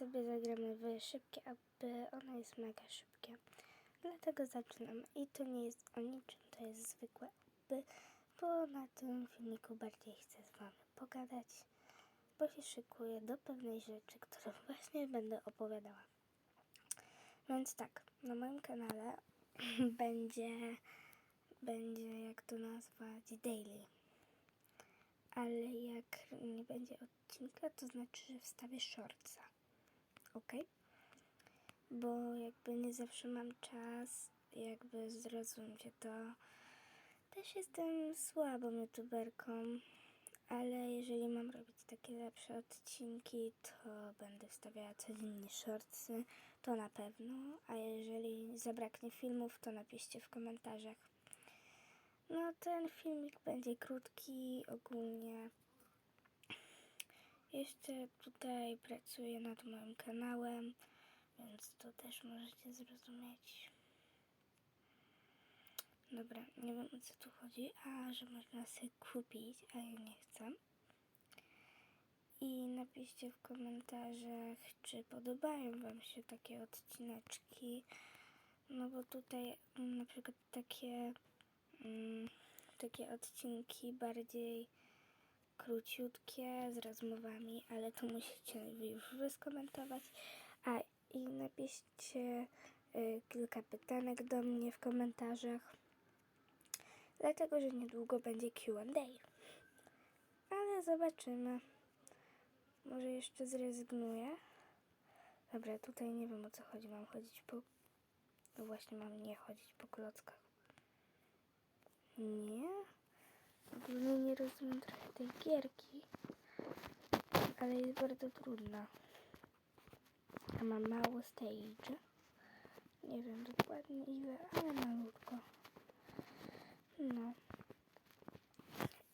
sobie zagramy w szybkie, aby ono jest mega szybkie. Dlatego zaczynam. I to nie jest o niczym, to jest zwykłe aby, bo na tym filmiku bardziej chcę z Wami pogadać, bo się szykuję do pewnej rzeczy, którą właśnie będę opowiadała. Więc tak, na moim kanale będzie, będzie jak to nazwać, daily. Ale jak nie będzie odcinka, to znaczy, że wstawię shortsa. Ok? Bo jakby nie zawsze mam czas, jakby zrozumcie to. Też jestem słabą youtuberką, ale jeżeli mam robić takie lepsze odcinki, to będę wstawiała codziennie shortsy, to na pewno. A jeżeli zabraknie filmów, to napiszcie w komentarzach. No, ten filmik będzie krótki ogólnie. Jeszcze tutaj pracuję nad moim kanałem, więc to też możecie zrozumieć. Dobra, nie wiem o co tu chodzi, a że można sobie kupić, a ja nie chcę. I napiszcie w komentarzach, czy podobają Wam się takie odcineczki. No bo tutaj mm, na przykład takie, mm, takie odcinki bardziej króciutkie z rozmowami, ale to musicie już wy skomentować. A i napiszcie y, kilka pytanek do mnie w komentarzach. Dlatego, że niedługo będzie QA. Ale zobaczymy. Może jeszcze zrezygnuję. Dobra, tutaj nie wiem o co chodzi. Mam chodzić po. No właśnie, mam nie chodzić po klockach. Nie? Rozumiem trochę tej gierki. Ale jest bardzo trudna. A mam mało stage. Nie wiem dokładnie ile, ale malutko. No.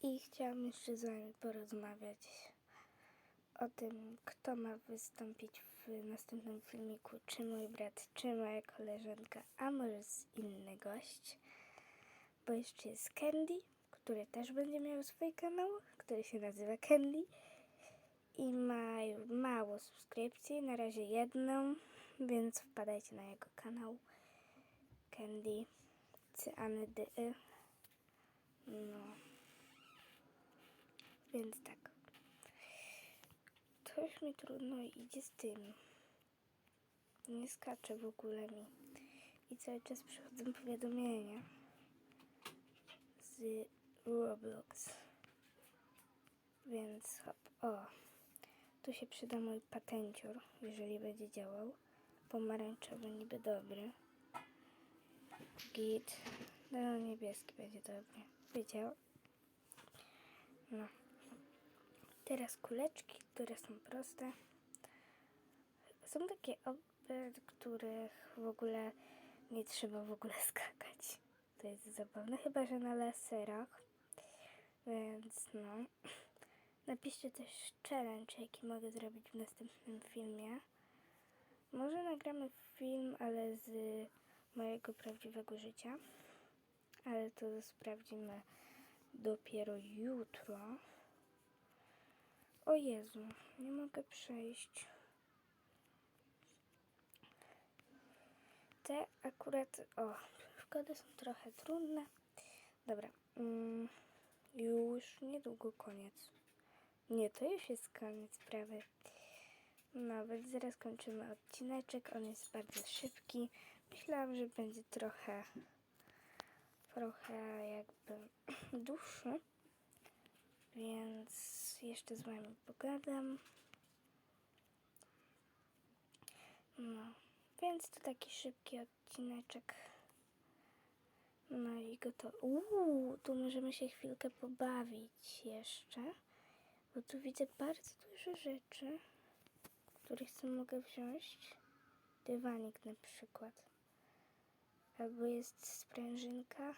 I chciałam jeszcze z Wami porozmawiać o tym, kto ma wystąpić w następnym filmiku. Czy mój brat, czy moja koleżanka, a może z inny gość. Bo jeszcze jest Candy, który też będzie miał swój kanał, który się nazywa Candy. I ma mało subskrypcji, na razie jedną, więc wpadajcie na jego kanał. Candy, cyany dy. No. Więc tak. Coś mi trudno idzie z tym. Nie skacze w ogóle mi. I cały czas przychodzą powiadomienia z Roblox. Więc hop. O. Tu się przyda mój patencior, jeżeli będzie działał. Pomarańczowy niby dobry. Git. No niebieski będzie dobry. Wiedział. No. Teraz kuleczki, które są proste. Są takie oby, których w ogóle nie trzeba w ogóle skakać. To jest zabawne, chyba że na laserach. Więc no. Napiszcie też challenge, jaki mogę zrobić w następnym filmie. Może nagramy film, ale z mojego prawdziwego życia. Ale to sprawdzimy dopiero jutro. O Jezu, nie mogę przejść. Te akurat, o, przeszkody są trochę trudne. Dobra, mm, już niedługo koniec. Nie, to już jest koniec prawy. No, więc zaraz kończymy odcineczek. On jest bardzo szybki. Myślałam, że będzie trochę, trochę jakby dłuższy. Więc jeszcze z wami pogadam. No, więc to taki szybki odcineczek. No i gotowy. Uuu, tu możemy się chwilkę pobawić jeszcze. Bo tu widzę bardzo dużo rzeczy, których sobie mogę wziąć. Dywanik na przykład. Albo jest sprężynka.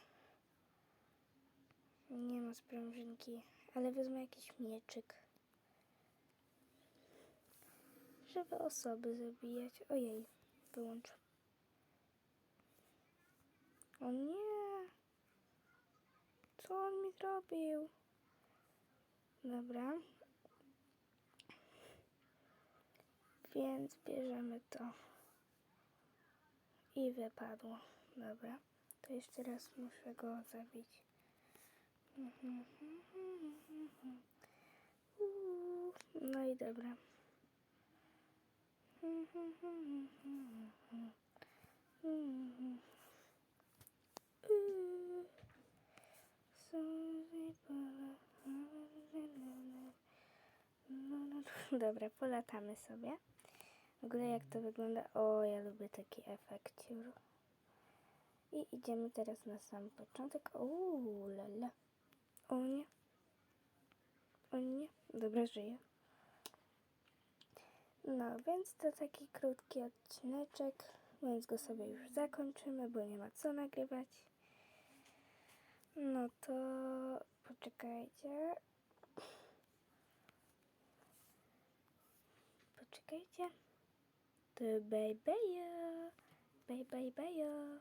Nie ma sprężynki, ale wezmę jakiś mieczyk. Żeby osoby zabijać. Ojej, wyłączę. O nie! Co on mi zrobił? Dobra. Więc bierzemy to. I wypadło. Dobra. To jeszcze raz muszę go zabić. No i dobra. Uuu. Dobra, polatamy sobie. W ogóle jak to wygląda? O, ja lubię taki efekciur. I idziemy teraz na sam początek. Uuu, lala. O nie. O nie. Dobra, żyję. No, więc to taki krótki odcineczek, więc go sobie już zakończymy, bo nie ma co nagrywać. No to poczekajcie. Poczekajcie. To bye bye. Bye bye bye.